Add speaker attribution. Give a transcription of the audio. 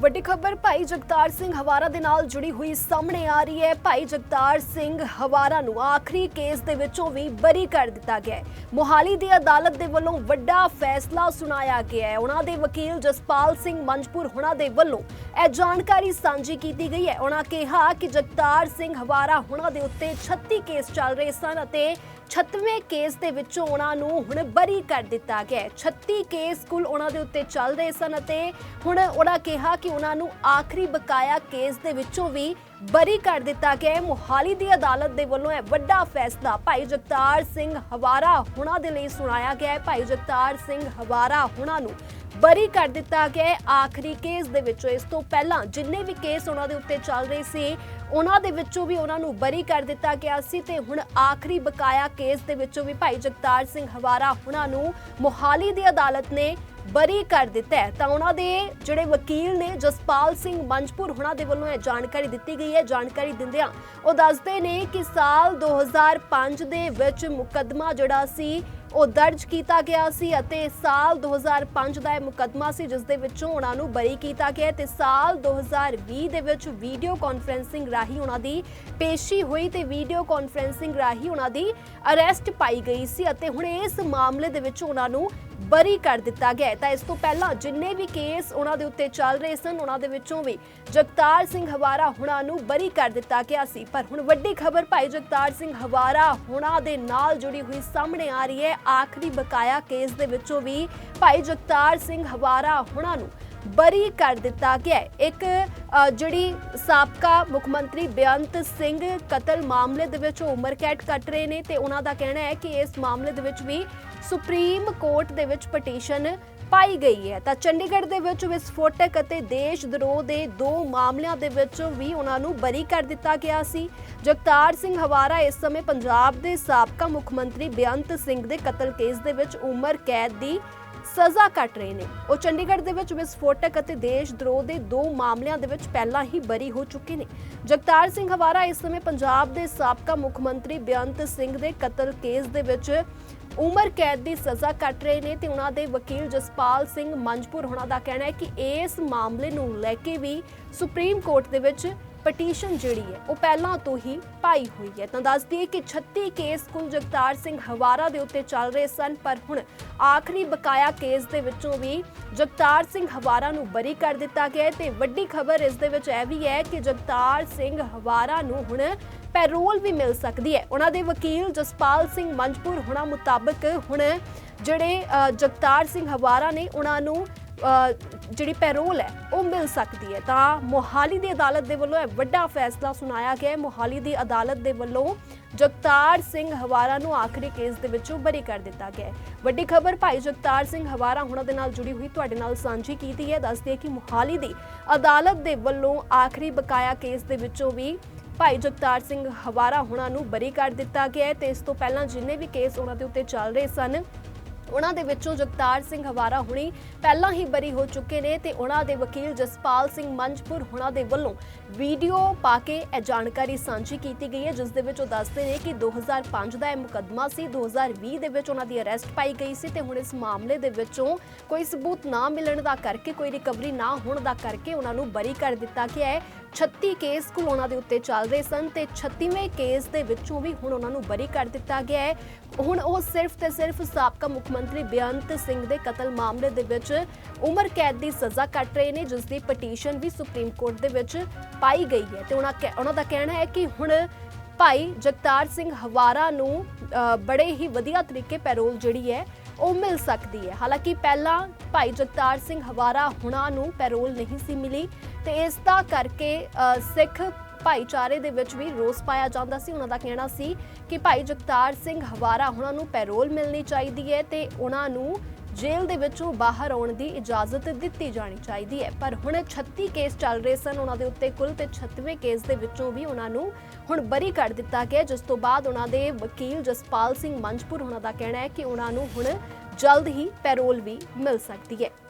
Speaker 1: ਵੱਡੀ ਖਬਰ, ਭਾਈ ਜਗਤਾਰ ਸਿੰਘ ਹਵਾਰਾ ਦੇ ਨਾਲ ਜੁੜੀ ਹੋਈ ਸਾਹਮਣੇ ਆ ਰਹੀ ਹੈ। ਭਾਈ ਜਗਤਾਰ ਸਿੰਘ ਹਵਾਰਾ ਨੂੰ ਆਖਰੀ ਕੇਸ ਦੇ ਵਿੱਚੋਂ ਵੀ ਬਰੀ ਕਰ ਦਿੱਤਾ ਗਿਆ ਹੈ। ਮੋਹਾਲੀ ਦੀ ਅਦਾਲਤ ਦੇ ਵੱਲੋਂ ਵੱਡਾ ਫੈਸਲਾ ਸੁਣਾਇਆ ਗਿਆ ਹੈ। ਉਹਨਾਂ ਦੇ ਵਕੀਲ ਜਸਪਾਲ ਸਿੰਘ ਮੰਜਪੁਰ ਹੁਣਾਂ ਦੇ ਵੱਲੋਂ ਇਹ ਜਾਣਕਾਰੀ ਸਾਂਝੀ ਕੀਤੀ ਗਈ ਹੈ। ਉਹਨਾਂ ਕਿਹਾ ਕਿ ਜਗਤਾਰ ਸਿੰਘ ਹਵਾਰਾ ਹੁਣਾਂ ਦੇ ਉੱਤੇ 36 ਕੇਸ ਚੱਲ ਰਹੇ ਸਨ ਅਤੇ 36ਵੇਂ ਕੇਸ ਦੇ ਵਿੱਚੋਂ ਉਹਨਾਂ ਨੂੰ ਹੁਣ ਬਰੀ ਕਰ ਦਿੱਤਾ ਗਿਆ ਹੈ। 36 ਕੇਸ ਕੁੱਲ ਉਹਨਾਂ ਦੇ ਉੱਤੇ ਚੱਲ ਰਹੇ ਸਨ ਅਤੇ ਹੁਣ ਉਹਨਾਂ ਕਿਹਾ ਕਿ ਉਹਨਾਂ ਨੂੰ ਆਖਰੀ ਬਕਾਇਆ ਕੇਸ ਦੇ ਵਿੱਚੋਂ ਵੀ ਬਰੀ ਕਰ ਦਿੱਤਾ ਗਿਆ ਹੈ। ਮੋਹਾਲੀ ਦੀ ਅਦਾਲਤ ਦੇ ਵੱਲੋਂ ਇਹ ਵੱਡਾ ਫੈਸਲਾ ਭਾਈ ਜਗਤਾਰ ਸਿੰਘ ਹਵਾਰਾ ਹੁਣਾਂ ਦੇ ਲਈ ਸੁਣਾਇਆ ਗਿਆ ਹੈ। ਭਾਈ ਜਗਤਾਰ ਸਿੰਘ ਹਵਾਰਾ ਹੁਣਾਂ ਨੂੰ ਬਰੀ ਕਰ ਦਿੱਤਾ ਗਿਆ ਹੈ। ਆਖਰੀ ਕੇਸ ਦੇ ਵਿੱਚੋਂ ਇਸ ਤੋਂ ਪਹਿਲਾਂ ਜਿੰਨੇ ਵੀ ਕੇਸ ਉਹਨਾਂ ਦੇ ਉੱਤੇ ਚੱਲ ਰਹੇ ਸੀ, ਉਹਨਾਂ ਦੇ ਵਿੱਚੋਂ ਵੀ ਉਹਨਾਂ ਨੂੰ ਬਰੀ ਕਰ ਦਿੱਤਾ ਗਿਆ ਸੀ ਤੇ ਹੁਣ ਆਖਰੀ ਬਕਾਇਆ ਕੇਸ ਦੇ ਵਿੱਚੋਂ ਵੀ ਭਾਈ ਜਗਤਾਰ ਸਿੰਘ ਹਵਾਰਾ ਹੁਣਾਂ ਨੂੰ ਮੋਹਾਲੀ ਦੀ ਅਦਾਲਤ ਨੇ ਬਰੀ ਕਰ ਦਿੱਤਾ ਤਾਂ ਉਹਨਾਂ ਦੇ ਜਿਹੜੇ ਵਕੀਲ ਨੇ ਜਸਪਾਲ ਸਿੰਘ ਮੰਜਪੁਰ ਹੁਣਾਂ ਦੇ ਵੱਲੋਂ ਇਹ ਜਾਣਕਾਰੀ ਦਿੱਤੀ ਗਈ ਹੈ। ਜਾਣਕਾਰੀ ਦਿੰਦਿਆਂ ਉਹ ਦੱਸਦੇ ਨੇ ਕਿ ਸਾਲ 2005 ਦੇ ਵਿੱਚ ਮੁਕੱਦਮਾ ਜਿਹੜਾ ਸੀ ਉਹ ਦਰਜ ਕੀਤਾ ਗਿਆ ਸੀ ਅਤੇ ਸਾਲ 2005 ਦਾ ਇਹ ਮੁਕੱਦਮਾ ਸੀ, ਜਿਸ ਦੇ ਵਿੱਚੋਂ ਉਹਨਾਂ ਨੂੰ ਬਰੀ ਕੀਤਾ ਗਿਆ ਤੇ ਸਾਲ 2020 ਦੇ ਵਿੱਚ ਵੀਡੀਓ ਕਾਨਫਰੈਂਸਿੰਗ ਰਾਹੀਂ ਉਹਨਾਂ ਦੀ ਪੇਸ਼ੀ ਹੋਈ ਤੇ ਵੀਡੀਓ ਕਾਨਫਰੈਂਸਿੰਗ ਰਾਹੀਂ ਉਹਨਾਂ ਦੀ ਅਰੈਸਟ ਪਾਈ ਗਈ ਸੀ ਅਤੇ ਹੁਣ ਇਸ ਮਾਮਲੇ ਦੇ ਵਿੱਚ ਉਹਨਾਂ ਨੂੰ ਬਰੀ ਕਰ ਦਿੱਤਾ ਗਿਆ ਤਾਂ ਇਸ ਤੋਂ ਪਹਿਲਾਂ ਜਿੰਨੇ ਵੀ ਕੇਸ ਉਹਨਾਂ ਦੇ ਉੱਤੇ ਚੱਲ ਰਹੇ ਸਨ, ਉਹਨਾਂ ਦੇ ਵਿੱਚੋਂ ਵੀ ਜਗਤਾਰ ਸਿੰਘ ਹਵਾਰਾ ਹੁਣਾਂ ਨੂੰ ਬਰੀ ਕਰ ਦਿੱਤਾ ਗਿਆ ਸੀ। ਪਰ ਹੁਣ ਵੱਡੀ ਖਬਰ ਭਾਈ ਜਗਤਾਰ ਸਿੰਘ ਹਵਾਰਾ ਹੁਣਾਂ ਦੇ ਨਾਲ ਜੁੜੀ ਹੋਈ ਸਾਹਮਣੇ ਆ ਰਹੀ ਹੈ। ਆਖਰੀ ਬਕਾਇਆ ਕੇਸ ਦੇ ਵਿੱਚੋਂ ਵੀ ਭਾਈ ਜਗਤਾਰ ਸਿੰਘ ਹਵਾਰਾ ਹੁਣਾਂ ਨੂੰ ਬਰੀ ਕਰ ਦਿੱਤਾ ਗਿਆ ਇੱਕ ਜਿਹੜੀ ਸਾਬਕਾ ਮੁੱਖ ਮੰਤਰੀ ਬੇਅੰਤ ਸਿੰਘ ਕਤਲ ਮਾਮਲੇ ਦੇ ਵਿੱਚ ਉਮਰ ਕੈਦ ਕੱਟ ਰਹੇ ਨੇ ਤੇ ਉਹਨਾਂ ਦਾ ਕਹਿਣਾ ਹੈ ਕਿ ਇਸ ਮਾਮਲੇ ਦੇ ਵਿੱਚ ਵੀ ਸੁਪਰੀਮ ਕੋਰਟ ਦੇ ਵਿੱਚ ਪਟੀਸ਼ਨ ਪਾਈ ਗਈ ਹੈ। ਤਾਂ ਚੰਡੀਗੜ੍ਹ ਦੇ ਵਿੱਚ ਵਿਸਫੋਟਕ ਅਤੇ ਦੇਸ਼ ਦਰੋਹ ਦੇ ਦੋ ਮਾਮਲਿਆਂ ਦੇ ਵਿੱਚ ਵੀ ਉਹਨਾਂ ਨੂੰ ਬਰੀ ਕਰ ਦਿੱਤਾ ਗਿਆ ਸੀ। ਜਗਤਾਰ ਸਿੰਘ ਹਵਾਰਾ ਇਸ ਸਮੇਂ ਪੰਜਾਬ ਦੇ ਸਾਬਕਾ ਮੁੱਖ ਮੰਤਰੀ ਬੇਅੰਤ ਸਿੰਘ ਦੇ ਕਤਲ ਕੇਸ ਦੇ ਵਿੱਚ ਉਮਰ ਕੈਦ ਦੀ ਸਜ਼ਾ ਕੱਟ ਰਹੇ ਨੇ। ਉਹ ਚੰਡੀਗੜ੍ਹ ਦੇ ਵਿੱਚ ਵਿਸਫੋਟਕ ਅਤੇ ਦੇਸ਼ ਦਰੋਹ ਦੇ ਦੋ ਮਾਮਲਿਆਂ ਦੇ ਵਿੱਚ ਪਹਿਲਾਂ ਹੀ ਬਰੀ ਹੋ ਚੁੱਕੇ ਨੇ। ਜਗਤਾਰ ਸਿੰਘ ਹਵਾਰਾ ਇਸ ਸਮੇਂ ਪੰਜਾਬ ਦੇ ਸਾਬਕਾ ਮੁੱਖ ਮੰਤਰੀ ਬੇਅੰਤ ਸਿੰਘ ਦੇ ਕਤਲ ਕੇਸ ਦੇ ਵਿੱਚ ਉਮਰ ਕੈਦ ਦੀ ਸਜ਼ਾ ਕੱਟ ਰਹੇ ਨੇ ਤੇ ਉਹਨਾਂ ਦੇ ਵਕੀਲ ਜਸਪਾਲ ਸਿੰਘ ਮੰਜਪੁਰ ਹੋਣਾ ਦਾ ਕਹਿਣਾ ਹੈ ਕਿ ਇਸ ਮਾਮਲੇ ਨੂੰ ਲੈ ਕੇ ਵੀ ਸੁਪਰੀਮ ਕੋਰਟ ਦੇ ਵਿੱਚ ਪਟੀਸ਼ਨ ਜਿਹੜੀ ਹੈ, ਉਹ ਪਹਿਲਾਂ ਤੋਂ ਹੀ ਪਾਈ ਹੋਈ ਹੈ। ਤਾਂ ਦੱਸ ਦਈਏ ਕਿ 36 ਕੇਸ ਕੁਲ ਜਗਤਾਰ ਸਿੰਘ ਹਵਾਰਾ ਦੇ ਉੱਤੇ ਚੱਲ ਰਹੇ ਸਨ, ਪਰ ਹੁਣ ਆਖਰੀ ਬਕਾਇਆ ਕੇਸ ਦੇ ਵਿੱਚੋਂ ਵੀ ਜਗਤਾਰ ਸਿੰਘ ਹਵਾਰਾ ਨੂੰ ਬਰੀ ਕਰ ਦਿੱਤਾ ਗਿਆ ਹੈ। ਤੇ ਵੱਡੀ ਖਬਰ ਇਸ ਦੇ ਵਿੱਚ ਇਹ ਵੀ ਹੈ ਕਿ ਜਗਤਾਰ ਸਿੰਘ ਹਵਾਰਾ ਨੂੰ ਹੁਣ ਪੈਰੋਲ ਵੀ ਮਿਲ ਸਕਦੀ ਹੈ। ਉਹਨਾਂ ਦੇ ਵਕੀਲ ਜਸਪਾਲ ਸਿੰਘ ਮੰਜਪੁਰ ਹੁਣਾਂ ਮੁਤਾਬਕ ਹੁਣ ਜਿਹੜੇ ਜਗਤਾਰ ਸਿੰਘ ਹਵਾਰਾ ਨੇ ਉਹਨਾਂ ਨੂੰ ਜਿਹੜੀ ਪੈਰੋਲ ਹੈ, ਉਹ ਮਿਲ ਸਕਦੀ ਹੈ। ਤਾਂ ਮੋਹਾਲੀ ਦੀ ਅਦਾਲਤ ਦੇ ਵੱਲੋਂ ਇਹ ਵੱਡਾ ਫੈਸਲਾ ਸੁਣਾਇਆ ਗਿਆ ਹੈ। ਮੋਹਾਲੀ ਦੀ ਅਦਾਲਤ ਦੇ ਵੱਲੋਂ ਜਗਤਾਰ ਸਿੰਘ ਹਵਾਰਾ ਨੂੰ ਆਖਰੀ ਕੇਸ ਦੇ ਵਿੱਚੋਂ ਬਰੀ ਕਰ ਦਿੱਤਾ ਗਿਆ ਹੈ। ਵੱਡੀ ਖਬਰ, ਭਾਈ ਜਗਤਾਰ ਸਿੰਘ ਹਵਾਰਾ ਹੁਣਾਂ ਦੇ ਨਾਲ ਜੁੜੀ ਹੋਈ, ਤੁਹਾਡੇ ਨਾਲ ਸਾਂਝੀ ਕੀਤੀ ਹੈ। ਦੱਸਦੇ ਕਿ ਮੋਹਾਲੀ ਦੀ ਅਦਾਲਤ ਦੇ ਵੱਲੋਂ ਆਖਰੀ ਬਕਾਇਆ ਕੇਸ ਦੇ ਵਿੱਚੋਂ ਵੀ ਭਾਈ ਜਗਤਾਰ ਸਿੰਘ ਹਵਾਰਾ ਹੁਣਾਂ ਨੂੰ ਬਰੀ ਕਰ ਦਿੱਤਾ ਗਿਆ ਹੈ। ਤੇ ਇਸ ਤੋਂ ਪਹਿਲਾਂ ਜਿੰਨੇ ਵੀ ਕੇਸ ਉਹਨਾਂ ਦੇ ਉੱਤੇ ਚੱਲ ਰਹੇ ਸਨ ਉਹਨਾਂ ਦੇ ਵਿੱਚੋਂ ਜਗਤਾਰ ਸਿੰਘ ਹਵਾਰਾ ਹੁਣੀ ਪਹਿਲਾਂ ਹੀ ਬਰੀ ਹੋ ਚੁੱਕੇ ਨੇ ਤੇ ਉਹਨਾਂ ਦੇ ਵਕੀਲ ਜਸਪਾਲ ਸਿੰਘ ਮੰਜਪੁਰ ਹੁਣਾਂ ਦੇ ਵੱਲੋਂ ਵੀਡੀਓ ਪਾ ਕੇ ਇਹ ਜਾਣਕਾਰੀ ਸਾਂਝੀ ਕੀਤੀ ਗਈ ਹੈ, ਜਿਸ ਦੇ ਵਿੱਚ ਉਹ ਦੱਸਦੇ ਨੇ ਕਿ 2005 ਦਾ ਇਹ ਮੁਕੱਦਮਾ ਸੀ 2020 ਦੇ ਵਿੱਚ ਉਹਨਾਂ ਦੀ ਅਰੈਸਟ ਪਾਈ ਗਈ ਸੀ ਤੇ ਹੁਣ ਇਸ ਮਾਮਲੇ ਦੇ ਵਿੱਚੋਂ ਕੋਈ ਸਬੂਤ ਨਾ ਮਿਲਣ ਦਾ ਕਰਕੇ, ਕੋਈ ਰਿਕਵਰੀ ਨਾ ਹੋਣ ਦਾ ਕਰਕੇ ਉਹਨਾਂ ਨੂੰ ਬਰੀ ਕਰ ਦਿੱਤਾ ਗਿਆ ਹੈ। 36 ਕੇਸ ਕੁਲ ਉਹਨਾਂ ਦੇ ਉੱਤੇ ਚੱਲ ਰਹੇ ਸਨ ਤੇ 36ਵੇਂ ਕੇਸ ਦੇ ਵਿੱਚੋਂ ਵੀ ਹੁਣ ਉਹਨਾਂ ਨੂੰ ਬਰੀ ਕਰ ਦਿੱਤਾ ਗਿਆ ਹੈ। ਹੁਣ ਉਹ ਸਿਰਫ ਤੇ ਸਿਰਫ ਸਾਬਕਾ ਮੁੱਖ ਮੰਤਰੀ ਬੇਅੰਤ ਸਿੰਘ ਦੇ ਕਤਲ ਮਾਮਲੇ ਦੇ ਵਿੱਚ ਉਮਰ ਕੈਦ ਦੀ ਸਜ਼ਾ ਕੱਟ ਰਹੇ ਨੇ ਜਿਸ ਦੀ ਪਟੀਸ਼ਨ ਵੀ ਸੁਪਰੀਮ ਕੋਰਟ ਦੇ ਵਿੱਚ ਪਾਈ ਗਈ ਹੈ। ਤੇ ਉਹਨਾਂ ਦਾ ਕਹਿਣਾ ਹੈ ਕਿ ਹੁਣ ਭਾਈ ਜਗਤਾਰ ਸਿੰਘ ਹਵਾਰਾ ਨੂੰ ਬੜੇ ਹੀ ਵਧੀਆ ਤਰੀਕੇ ਪੈਰੋਲ ਜਿਹੜੀ ਹੈ ਉਹ ਮਿਲ ਸਕਦੀ ਹੈ। ਹਾਲਾਂਕਿ ਪਹਿਲਾਂ ਭਾਈ ਜਗਤਾਰ ਸਿੰਘ ਹਵਾਰਾ ਹੁਣਾਂ ਨੂੰ ਪੈਰੋਲ ਨਹੀਂ ਸੀ ਮਿਲੀ ਤੇ ਇਸ ਦਾ ਕਰਕੇ ਅ, ਸਿੱਖ ਭਾਈਚਾਰੇ ਦੇ ਵਿੱਚ ਵੀ ਰੋਸ ਪਾਇਆ ਜਾਂਦਾ ਸੀ। ਉਹਨਾਂ ਦਾ ਕਹਿਣਾ ਸੀ ਕਿ ਭਾਈ ਜਗਤਾਰ ਸਿੰਘ ਹਵਾਰਾ, ਉਹਨਾਂ ਨੂੰ ਪੈਰੋਲ ਮਿਲਣੀ ਚਾਹੀਦੀ ਹੈ ਤੇ ਉਹਨਾਂ ਨੂੰ ਜੇਲ੍ਹ ਦੇ ਵਿੱਚੋਂ ਬਾਹਰ ਆਉਣ ਦੀ ਇਜਾਜ਼ਤ ਦਿੱਤੀ ਜਾਣੀ ਚਾਹੀਦੀ ਹੈ। ਪਰ ਹੁਣ 36 ਕੇਸ ਚੱਲ ਰਹੇ ਸਨ। ਉਹਨਾਂ ਦੇ ਉੱਤੇ ਕੁੱਲ ਤੇ 36ਵੇਂ ਕੇਸ ਦੇ ਵਿੱਚੋਂ ਵੀ ਉਹਨਾਂ ਨੂੰ ਹੁਣ ਬਰੀ ਕਰ ਦਿੱਤਾ ਗਿਆ। ਜਿਸ ਤੋਂ ਬਾਅਦ ਉਹਨਾਂ ਦੇ ਵਕੀਲ ਜਸਪਾਲ ਸਿੰਘ ਮੰਜਪੁਰ ਉਹਨਾਂ ਦਾ ਕਹਿਣਾ ਹੈ ਕਿ ਉਹਨਾਂ ਨੂੰ ਹੁਣ ਜਲਦ ਹੀ ਪੈਰੋਲ ਵੀ ਮਿਲ ਸਕਦੀ ਹੈ।